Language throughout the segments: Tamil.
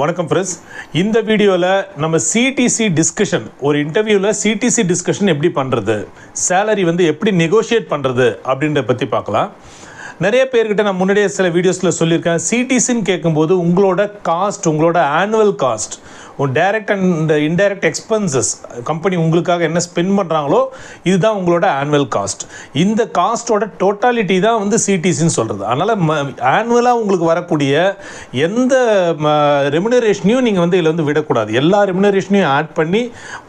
வணக்கம் ஃப்ரெண்ட்ஸ் இந்த வீடியோவில் நம்ம சிடிசி டிஸ்கஷன் ஒரு இன்டர்வியூவில் சிடிசி டிஸ்கஷன் எப்படி பண்ணுறது சேலரி வந்து எப்படி நெகோஷியேட் பண்ணுறது அப்படின்றத பற்றி பார்க்கலாம். நிறைய பேர்கிட்ட நான் முன்னாடியே சில வீடியோஸில் சொல்லியிருக்கேன். சிடிசின்னு கேட்கும்போது உங்களோட காஸ்ட் உங்களோட ஆனுவல் காஸ்ட் உன் direct and indirect expenses company உங்களுக்காக என்ன ஸ்பெண்ட் பண்ணுறாங்களோ இதுதான் உங்களோட ஆனுவல் காஸ்ட் இந்த காஸ்ட்டோட டோட்டாலிட்டி தான் வந்து சிடிசின்னு சொல்கிறது அதனால் ஆனுவலாக உங்களுக்கு வரக்கூடிய எந்த ரெமுனரேஷனையும் நீங்கள் வந்து இதில் வந்து விடக்கூடாது. எல்லா ரெமுனரேஷனையும் ஆட் பண்ணி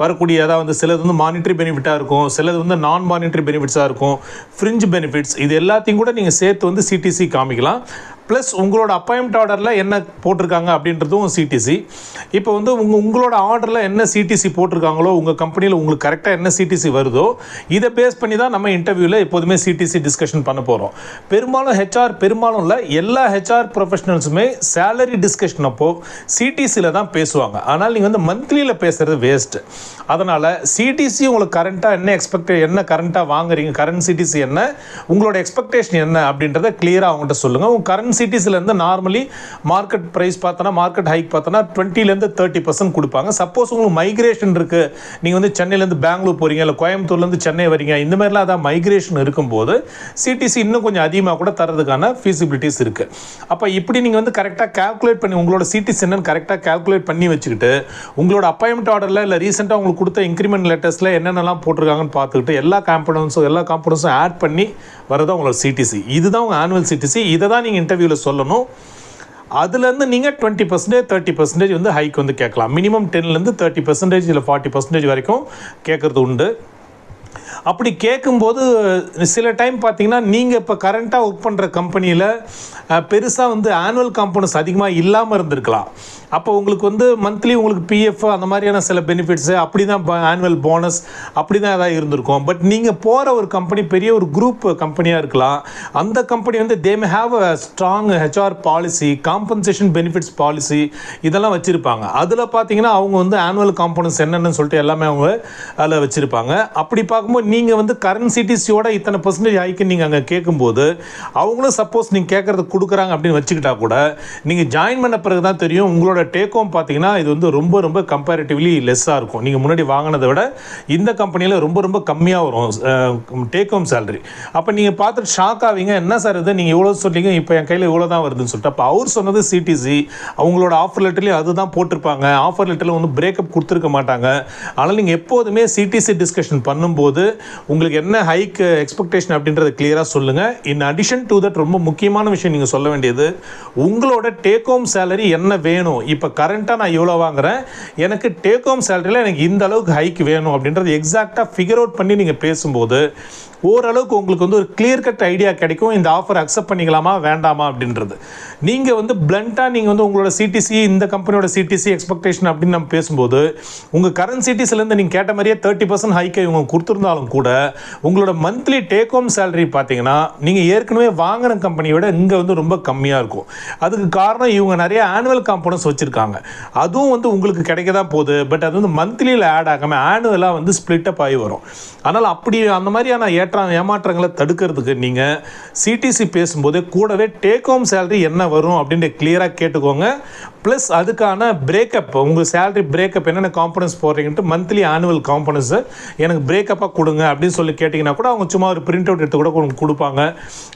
வரக்கூடிய அதாவது வந்து சிலது வந்து மானிட்டரி பெனிஃபிட்டாக இருக்கும் சிலது வந்து நான் மானிட்டரி பெனிஃபிட்ஸாக இருக்கும் ஃப்ரிஞ்ச் பெனிஃபிட்ஸ் இது எல்லாத்தையும் கூட நீங்கள் சேர்த்து வந்து சிடிசி காமிக்கலாம். ப்ளஸ் உங்களோட அப்பாயின்மெண்ட் ஆர்டரில் என்ன போட்டிருக்காங்க அப்படின்றதும் சிடிசி இப்போ வந்து உங்கள் உங்களோட ஆர்டரில் என்ன சிடிசி போட்டிருக்காங்களோ உங்கள் கம்பெனியில் உங்களுக்கு கரெக்டாக என்ன சிடிசி வருதோ இதை பேஸ் பண்ணி தான் நம்ம இன்டர்வியூவில் எப்போதுமே சிடிசி டிஸ்கஷன் பண்ண போகிறோம் பெரும்பாலும் ஹெச்ஆர் பெரும்பாலும் இல்லை எல்லா ஹெச்ஆர் ப்ரொஃபஷனல்ஸுமே சேலரி டிஸ்கஷன் அப்போ சிடிசியில் தான் பேசுவாங்க. ஆனால் நீங்கள் வந்து மந்த்லியில் பேசுகிறது வேஸ்ட்டு அதனால் சிடிசி உங்களுக்கு கரண்ட்டாக என்ன எக்ஸ்பெக்ட் என்ன கரண்ட்டாக வாங்குறீங்க கரண்ட் சிடிசி என்ன உங்களோட எக்ஸ்பெக்டேஷன் என்ன அப்படின்றத கிளியராக அவங்ககிட்ட சொல்லுங்கள் உங்கள் கரண்ட் சிட்டிஸ்லேருந்து நார்மலி மார்க்கெட் ப்ரைஸ் பார்த்தோன்னா மார்க்கெட் ஹைக் பார்த்தோன்னா டுவெண்ட்டிலேருந்து தேர்ட்டி பர்சன்ட் கொடுப்பாங்க. சப்போஸ் உங்களுக்கு மைக்ரேஷன் இருக்குது நீங்கள் வந்து சென்னையிலேருந்து பெங்களூர் போகிறீங்க இல்லை கோயம்புத்தூர்லேருந்து சென்னை வரீங்க இந்த மாதிரிலாம் அதான் மைக்ரேஷன் இருக்கும்போது சிடிசி இன்னும் கொஞ்சம் அதிகமாக கூட தரதுக்கான ஃபீசிபிலிட்டிஸ் இருக்குது அப்போ இப்படி நீங்கள் வந்து கரெக்டாக கால்குலேட் பண்ணி உங்களோட சிடிசி என்னன்னு கரெக்டாக கால்குலேட் பண்ணி வச்சுக்கிட்டு உங்களோட அப்பாயின்மெண்ட் ஆர்டரில் இல்லை ரீசெண்டாக உங்களுக்கு கொடுத்த இன்க்ரிமெண்ட் லெட்டர்ஸில் என்னென்னலாம் போட்டிருக்காங்கன்னு பார்த்துக்கிட்டு எல்லா காம்பனன்ஸும் எல்லா காம்பனன்ஸும் ஆட் பண்ணி வரதான் உங்களோட சிடிசி இதுதான் உங்கள் ஆனுவல் சிடிசி இதை தான் நீங்கள் இன்டர்வியூ இன்டர்வியூவில் சொல்லணும். அதுலேருந்து நீங்கள் டுவெண்ட்டி பர்சன்டேஜ் தேர்ட்டி பர்சன்டேஜ் வந்து ஹைக் வந்து கேட்கலாம். மினிமம் டென்லேருந்து தேர்ட்டி பர்சன்டேஜ் இல்லை ஃபார்ட்டி பர்சன்டேஜ் வரைக்கும் கேட்குறது உண்டு. அப்படி கேட்கும்போது சில டைம் பார்த்தீங்கன்னா நீங்கள் இப்போ கரண்ட்டாக ஒர்க் பண்ணுற கம்பெனியில் பெருசாக வந்து ஆனுவல் காம்பனன்ஸ் அதிகமாக இல்லாமல் இருந்திருக்கலாம். அப்போ உங்களுக்கு வந்து மந்த்லி உங்களுக்கு பிஎஃப் அந்த மாதிரியான சில பெனிஃபிட்ஸு அப்படி தான் ஆனுவல் போனஸ் அப்படி தான் ஏதாவது இருந்திருக்கும். பட் நீங்கள் போகிற ஒரு கம்பெனி பெரிய ஒரு குரூப் கம்பெனியாக இருக்கலாம். அந்த கம்பெனி வந்து they may have a strong HR policy compensation benefits policy இதெல்லாம் வச்சுருப்பாங்க. அதில் பார்த்தீங்கன்னா அவங்க வந்து ஆனுவல் காம்பனன்ஸ் என்னென்னு சொல்லிட்டு எல்லாமே அவங்க அதில் வச்சுருப்பாங்க. அப்படி பார்க்கும்போது நீங்கள் வந்து கரண்ட் இத்தனை பர்சன்டேஜ் ஹைக்கு நீங்கள் அங்கே கேட்கும்போது அவங்களும் சப்போஸ் நீங்கள் கேட்குறது கொடுக்குறாங்க அப்படின்னு வச்சுக்கிட்டா கூட நீங்கள் ஜாயின் பண்ண பிறகு தான் தெரியும் உங்களோட டேக் ஹோம் பார்த்தீங்கன்னா இது வந்து ரொம்ப ரொம்ப கம்பேரிட்டிவ்லி லெஸ்ஸாக இருக்கும். நீங்கள் முன்னாடி வாங்கினதை விட இந்த கம்பெனியில் ரொம்ப ரொம்ப கம்மியாக வரும். டேக் ஹோம் சேலரி அப்போ நீங்கள் பார்த்துட்டு ஷாக் ஆவீங்க. என்ன சார் இது? நீங்கள் இவ்வளோ சொன்னீங்க இப்போ என் கையில் இவ்வளோ தான் வருதுன்னு சொல்லிட்டு அப்போ அவர் சொன்னது சிடிசி அவங்களோட ஆஃபர் லெட்டர்லேயும் அதுதான் போட்டிருப்பாங்க. ஆஃபர் லெட்டரில் வந்து பிரேக்கப் கொடுத்துருக்க மாட்டாங்க. ஆனால் நீங்கள் எப்போதுமே சிடிசி டிஸ்கஷன் பண்ணும்போது உங்களுக்கு என்ன ஹைக் எக்ஸ்பெக்டேஷன் அப்படின்றத கிளியராக சொல்லுங்கள் இன் அடிஷன் டு தட் ரொம்ப முக்கியமான விஷயம் நீங்கள் சொல்ல வேண்டியது உங்களோட டேக் ஹோம் சேலரி என்ன வேணும்? இப்போ கரண்ட்டாக நான் இவ்வளோ வாங்குகிறேன் எனக்கு டேக் ஹோம் சேலரியில் எனக்கு இந்த அளவுக்கு ஹைக் வேணும் அப்படின்றது எக்ஸாக்டாக ஃபிகர் அவுட் பண்ணி நீங்கள் பேசும்போது ஓரளவுக்கு உங்களுக்கு வந்து ஒரு கிளியர் கட் ஐடியா கிடைக்கும். இந்த ஆஃபர் அக்செப்ட் பண்ணிக்கலாமா வேண்டாமா அப்படின்றது. நீங்கள் வந்து பிளண்ட்டாக நீங்கள் வந்து உங்களோட சிடிசி இந்த கம்பெனியோட சிடிசி எக்ஸ்பெக்டேஷன் அப்படின்னு நம்ம பேசும்போது உங்கள் கரண்ட் சிட்டிஸ்லேருந்து நீங்கள் கேட்ட மாதிரியே தேர்ட்டி பர்சன்ட் ஹைக்கை இவங்க கொடுத்துருந்தாலும் கூட உங்களோட மந்த்லி டேக் ஹோம் சேலரி பார்த்தீங்கன்னா நீங்கள் ஏற்கனவே வாங்கின கம்பெனியை விட இங்கே வந்து ரொம்ப கம்மியாக இருக்கும். அதுக்கு காரணம் இவங்க நிறைய ஆனுவல் காம்பனன்ஸ் வச்சுருக்காங்க. அதுவும் வந்து உங்களுக்கு கிடைக்க தான் போகுது. பட் அது வந்து மந்த்லியில் ஆட் ஆகாமல் ஆனுவலாக வந்து ஸ்ப்ளிட்டப் ஆகி வரும். அதனால் அப்படி அந்த மாதிரியான ஏற்ற ஏமாற்றங்களை தடுக்கிறதுக்கு நீங்கள் சிடிசி பேசும்போது கூடவே டேக் ஹோம் சேலரி என்ன வரும் அப்படின்ட்டு கிளியராக கேட்டுக்கோங்க. ப்ளஸ் அதுக்கான பிரேக்கப் உங்கள் சேலரி பிரேக்கப் என்னென்ன காம்பனன்ஸ் போடுறீங்கன்ட்டு மந்த்லி ஆனுவல் காம்பனன்ஸு எனக்கு பிரேக்கப்பாக கொடுங்க அப்படின்னு சொல்லி கேட்டிங்கன்னா கூட அவங்க சும்மா ஒரு பிரிண்ட் அவுட் எடுத்து கூட உங்களுக்கு கொடுப்பாங்க.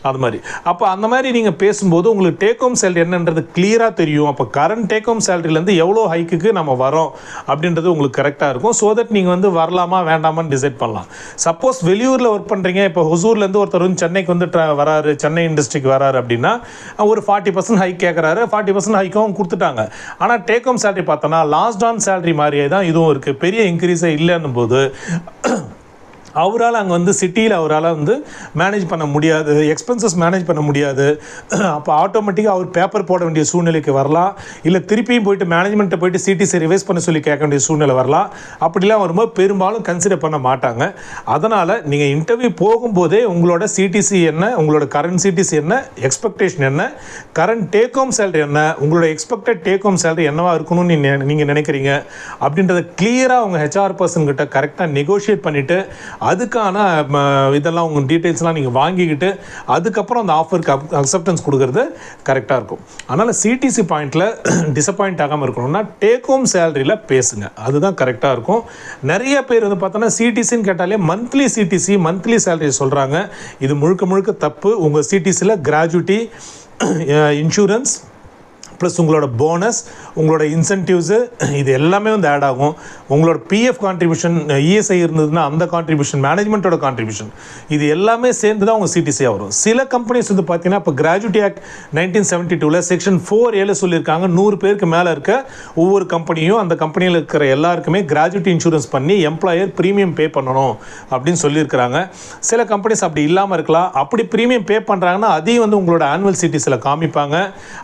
அது மாதிரி. அப்போ அந்த மாதிரி நீங்கள் பேசும்போது உங்களுக்கு டேக் ஹோம் சேலரி என்னன்றது கிளியராக தெரியும். அப்போ கரண்ட் டேக் ஹோம் சேலரியிலேருந்து எவ்வளோ ஹைக்குக்கு நம்ம வரோம் அப்படின்றது உங்களுக்கு கரெக்டாக இருக்கும். ஸோ தட் நீங்கள் வந்து வரலாமா வேண்டாமான்னு டிசைட் பண்ணலாம். சப்போஸ் வெளியூரில் ஒர்க் பண்ணுறீங்க இப்போ ஹொசூர்லேருந்து ஒருத்தர் வந்து சென்னைக்கு வந்து ட்ரா வராரு சென்னை இண்டஸ்ட்ரிக்கு வராரு அப்படின்னா ஒரு ஃபார்ட்டி பர்சன்ட் ஹைக் கேட்குறாரு ஃபார்ட்டி பர்சன்ட் ஹைக்கும் கொடுத்துட்டாங்க. ஆனால் டேக் ஹோம் சேலரி பார்த்தோன்னா லாஸ்ட் ஆன் சேலரி மாதிரியே தான் இதுவும் இருக்குது பெரிய இன்க்ரீஸே இல்லைன்னும் போது அவரால் அங்கே வந்து சிட்டியில் அவரால் வந்து மேனேஜ் பண்ண முடியாது எக்ஸ்பென்சஸ் மேனேஜ் பண்ண முடியாது. அப்போ ஆட்டோமேட்டிக்காக அவர் பேப்பர் போட வேண்டிய சூழ்நிலைக்கு வரலாம். இல்லை திருப்பியும் போயிட்டு மேனேஜ்மெண்ட்டை போயிட்டு சிடிசி ரிவைஸ் பண்ண சொல்லி கேட்க வேண்டிய சூழ்நிலை வரலாம். அப்படிலாம் வரும்போது பெரும்பாலும் கன்சிடர் பண்ண மாட்டாங்க. அதனால் நீங்கள் இன்டர்வியூ போகும்போதே உங்களோட சிடிசி என்ன உங்களோட கரண்ட் சிடிசி என்ன எக்ஸ்பெக்டேஷன் என்ன கரண்ட் டேக் ஹோம் சேலரி என்ன உங்களோட எக்ஸ்பெக்டட் டேக் ஹோம் சேலரி என்னவா இருக்கணும்னு நீங்கள் நீங்கள் நினைக்கிறீங்க? அப்படின்றத கிளியராக உங்கள் ஹெச்ஆர் பர்சன்கிட்ட கரெக்டாக நெகோஷியேட் பண்ணிவிட்டு அதுக்கான இதெல்லாம் உங்கள் டீட்டெயில்ஸ்லாம் நீங்கள் வாங்கிக்கிட்டு அதுக்கப்புறம் அந்த ஆஃபருக்கு அக்செப்டன்ஸ் கொடுக்குறது கரெக்டாக இருக்கும். அதனால் சிடிசி பாயிண்ட்டில் டிசப்பாயிண்ட் ஆகாமல் இருக்கணும்னா டேக் ஹோம் சேலரியில் பேசுங்க. அதுதான் கரெக்டாக இருக்கும். நிறைய பேர் வந்து பார்த்தோன்னா சிடிசின்னு கேட்டாலே மந்த்லி சிடிசி மந்த்லி சேலரி சொல்கிறாங்க இது முழுக்க முழுக்க தப்பு. உங்கள் சிடிசியில் கிராஜுவிட்டி இன்சூரன்ஸ் ப்ளஸ் உங்களோட போனஸ் உங்களோட இன்சென்டிவ்ஸு இது எல்லாமே வந்து ஆட் ஆகும். உங்களோட பிஎஃப் கான்ட்ரிபியூஷன் இஎஸ்ஐ இருந்ததுன்னா அந்த கான்ட்ரிபியூஷன் மேனேஜ்மெண்ட்டோட கான்ட்ரிபியூஷன் இது எல்லாமே சேர்ந்து தான் உங்கள் சிடிசியாக வரும். சில கம்பெனிஸ் வந்து பார்த்தீங்கன்னா இப்போ கிராஜுவிட்டி ஆக்ட் நைன்டீன் செவன்ட்டி டூவில் செக்ஷன் ஃபோர் ஏழு சொல்லியிருக்காங்க. நூறு பேருக்கு மேலே இருக்க ஒவ்வொரு கம்பெனியும் அந்த கம்பெனியில் இருக்கிற எல்லாருக்குமே கிராஜுவிட்டி இன்சூரன்ஸ் பண்ணி எம்ப்ளாயர் ப்ரீமியம் பே பண்ணணும் அப்படின்னு சொல்லியிருக்கிறாங்க. சில கம்பெனிஸ் அப்படி இல்லாமல் இருக்கலாம். அப்படி ப்ரீமியம் பே பண்ணுறாங்கன்னா அதையும் வந்து உங்களோட ஆனுவல் சிட்டிஸில் காமிப்பாங்க.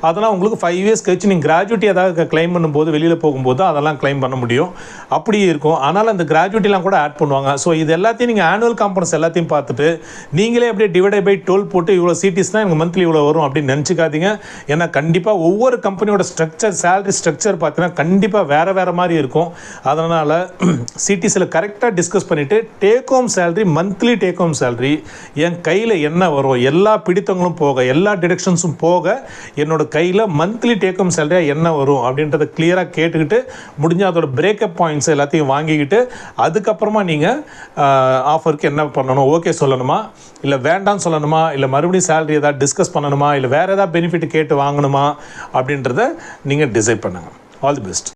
அதெல்லாம் உங்களுக்கு ஃபைவ் இயர்ஸ் கழிச்சு நீங்கள் கிராஜுவிட்டி ஏதாவது கிளைம் பண்ணும்போது வெளியில் போகும்போது அதெல்லாம் கிளைம் பண்ண முடியும். அப்படியே இருக்கும். ஆனால் அந்த கிராஜுவிட்டிலாம் கூட ஆட் பண்ணுவாங்க. ஸோ இது எல்லாத்தையும் நீங்கள் ஆனுவல் காம்பனஸ் எல்லாத்தையும் பார்த்துட்டு நீங்களே அப்படியே டிவைடை பை டுவெல் போட்டு இவ்வளோ சிட்டிஸ் தான் எனக்கு மந்த்லி இவ்வளோ வரும் அப்படின்னு நினச்சிக்காதீங்க. ஏன்னா கண்டிப்பாக ஒவ்வொரு கம்பெனியோட ஸ்ட்ரக்சர் சேலரி ஸ்ட்ரக்சர் பார்த்தீங்கன்னா கண்டிப்பாக வேறு வேறு மாதிரி இருக்கும். அதனால் சிட்டிஸில் கரெக்டாக டிஸ்கஸ் பண்ணிவிட்டு take home salary monthly take home salary என் கையில் என்ன வரும் எல்லா பிடித்தங்களும் போக எல்லா டிடக்ஷன்ஸும் போக என்னோட கையில் மந்த்லி டேக்கும் சேலரியாக என்ன வரும் அப்படின்றத கிளியராக கேட்டுக்கிட்டு முடிஞ்ச அதோட பிரேக்கப் பாயிண்ட்ஸ் எல்லாத்தையும் வாங்கிக்கிட்டு அதுக்கப்புறமா நீங்கள் ஆஃபருக்கு என்ன பண்ணணும்? ஓகே சொல்லணுமா? இல்லை வேண்டாம்னு சொல்லணுமா? இல்லை மறுபடியும் சேலரி ஏதாவது டிஸ்கஸ் பண்ணணுமா? இல்லை வேறு ஏதாவது பெனிஃபிட் கேட்டு வாங்கணுமா? அப்படின்றத நீங்கள் டிசைட் பண்ணுங்கள் ஆல் தி பெஸ்ட்